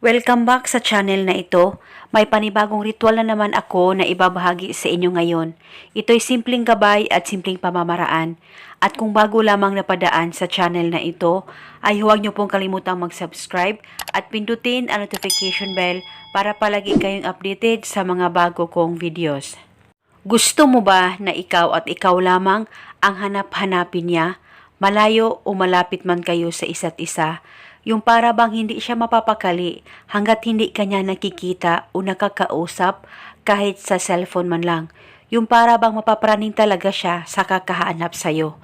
Welcome back sa channel na ito. May panibagong ritual na naman ako na ibabahagi sa inyo ngayon. Ito'y simpleng gabay at simpleng pamamaraan. At kung bago lamang napadaan sa channel na ito, ay huwag niyo pong kalimutang mag-subscribe at pindutin ang notification bell para palagi kayong updated sa mga bago kong videos. Gusto mo ba na ikaw at ikaw lamang ang hanap-hanapin niya? Malayo o malapit man kayo sa isa't isa, yung para bang hindi siya mapapakali hanggat hindi kanya nakikita o nakakausap kahit sa cellphone man lang. Yung para bang mapapraning talaga siya sa kakahanap sa'yo.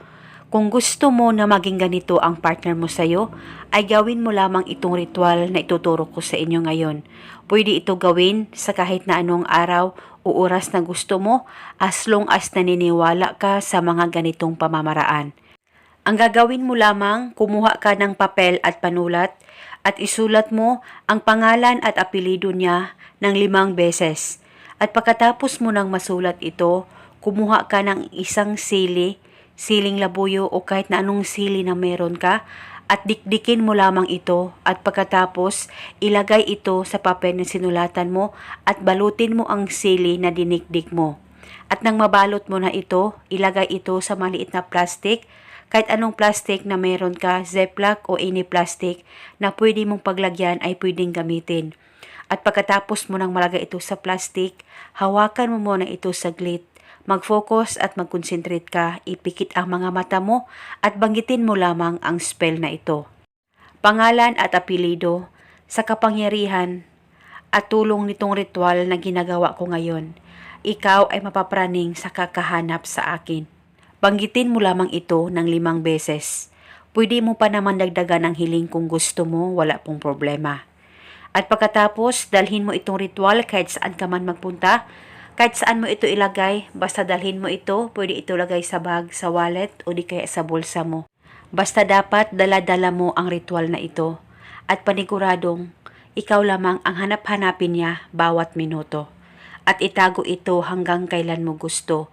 Kung gusto mo na maging ganito ang partner mo sa'yo, ay gawin mo lamang itong ritual na ituturo ko sa inyo ngayon. Pwede ito gawin sa kahit na anong araw o oras na gusto mo as long as naniniwala ka sa mga ganitong pamamaraan. Ang gagawin mo lamang, kumuha ka ng papel at panulat at isulat mo ang pangalan at apelido niya ng limang beses. At pagkatapos mo nang masulat ito, kumuha ka ng isang sili, siling labuyo o kahit na anong sili na meron ka at dikdikin mo lamang ito at pagkatapos ilagay ito sa papel na sinulatan mo at balutin mo ang sili na dinikdik mo. At nang mabalot mo na ito, ilagay ito sa maliit na plastic kahit anong plastic na meron ka, Ziploc o any plastic na pwede mong paglagyan ay pwedeng gamitin. At pagkatapos mo nang malagay ito sa plastic, hawakan mo muna ito saglit. Mag-focus at mag-concentrate ka, ipikit ang mga mata mo at banggitin mo lamang ang spell na ito. Pangalan at apelido sa kapangyarihan at tulong nitong ritual na ginagawa ko ngayon. Ikaw ay mapapraning sa kakahanap sa akin. Banggitin mo lamang ito ng limang beses. Pwede mo pa naman dagdagan ang hiling kung gusto mo, wala pong problema. At pagkatapos, dalhin mo itong ritual kahit saan ka man magpunta. Kahit saan mo ito ilagay, basta dalhin mo ito, pwede ito lagay sa bag, sa wallet, o di kaya sa bulsa mo. Basta dapat dala-dala mo ang ritual na ito. At paniguradong, ikaw lamang ang hanap-hanapin niya bawat minuto. At itago ito hanggang kailan mo gusto.